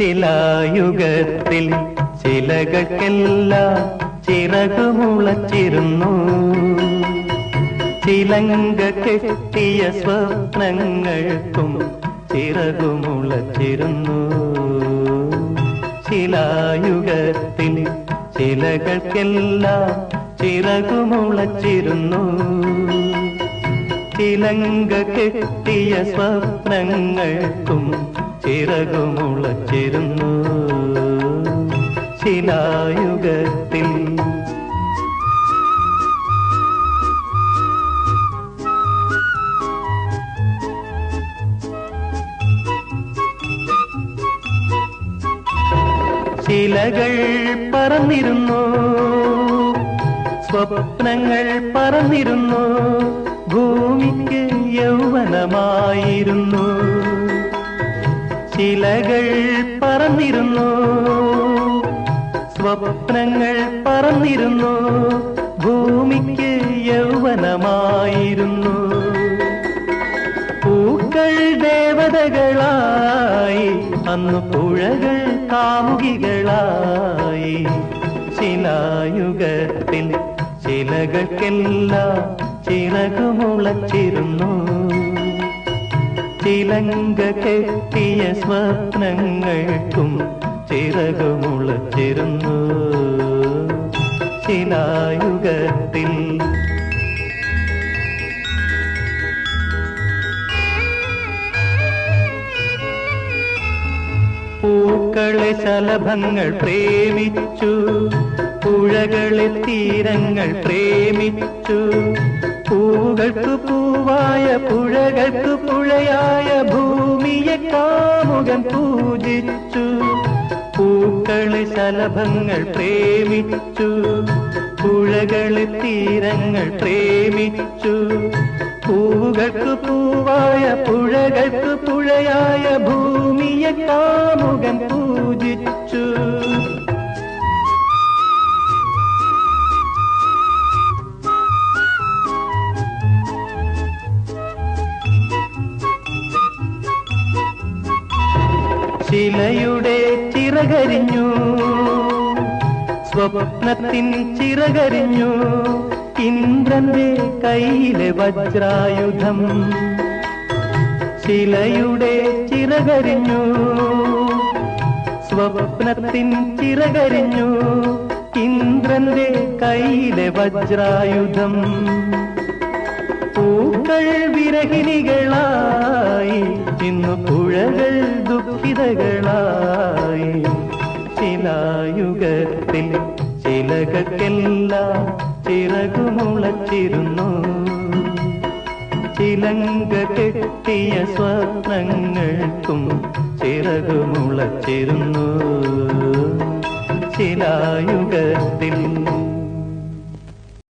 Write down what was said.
ശിലായുഗത്തിൽ ചിലകൾക്കെല്ലാം ചിറകുമുളച്ചിരുന്നു ചിലങ്ക കെട്ടിയ സ്വപ്നങ്ങൾക്കും ചിറകുമുളച്ചിരുന്നു ചിലായുഗത്തിൽ ചിലകൾക്കെല്ലാം ചിറകുമുളച്ചിരുന്നു ചിലങ്ക കെട്ടിയ സ്വപ്നങ്ങൾക്കും ചിറകുമുളച്ചിരുന്നു ശിലായുഗത്തിൽ ശിലകൾ പറന്നിരുന്നു. സ്വപ്നങ്ങൾ പറന്നിരുന്നു. ഭൂമിക്ക് യൗവനമായിരുന്നു. ശിലകൾ പറന്നിരുന്നു. സ്വപ്നങ്ങൾ പറന്നിരുന്നു. ഭൂമിക്ക് യൗവനമായിരുന്നു. പൂക്കൾ ദേവതകളായി അന്ന് പുഴകൾ കാമുകികളായി. ശിലായുഗത്തിൽ ശിലകൾക്കെല്ലാം ചിറകുമുളച്ചിരുന്നു. ചിലങ്ക കെട്ടിയ സ്വപ്നങ്ങൾക്കും ചിറകുമുളച്ചിരുന്നു ശിലായുഗത്തിൽ പൂക്കളെ ശലഭങ്ങൾ പ്രേമിച്ചു പുഴകളെ തീരങ്ങൾ പ്രേമിച്ചു പൂകൾക്ക് പൂവായ പുഴകൾക്ക് പുഴയായ ഭൂമിയെ കാമുകൻ പൂജിച്ചു. പൂക്കളെ ശലഭങ്ങൾ പ്രേമിച്ചു. പുഴകളെ തീരങ്ങൾ പ്രേമിച്ചു. പൂകൾക്ക് പൂവായ പുഴകൾക്ക് പുഴയായ ഭൂമിയെ കാമുകൻ ശിലയുടെ ചിറകരിഞ്ഞു. സ്വപ്നത്തിൻ ചിറകരിഞ്ഞു. ഇന്ദ്രന്റെ കയ്യിലെ വജ്രായുധം ശിലയുടെ ചിറകരിഞ്ഞു. സ്വപ്നത്തിൻ ചിറകരിഞ്ഞു. ഇന്ദ്രന്റെ കയ്യിലെ വജ്രായുധം. പൂക്കൾ വിരഹിണികളായി ഇന്നു പുഴകൾ ദുഃഖിതകളായി. ശിലായുഗത്തിൽ ചിലകക്കെല്ല ചിറകുമുളച്ചിരുന്നു. ചിലങ്ക കെട്ടിയ സ്വപ്നങ്ങൾക്കും ചിറകുമുളച്ചിരുന്നു. ശിലായുഗത്തിൽ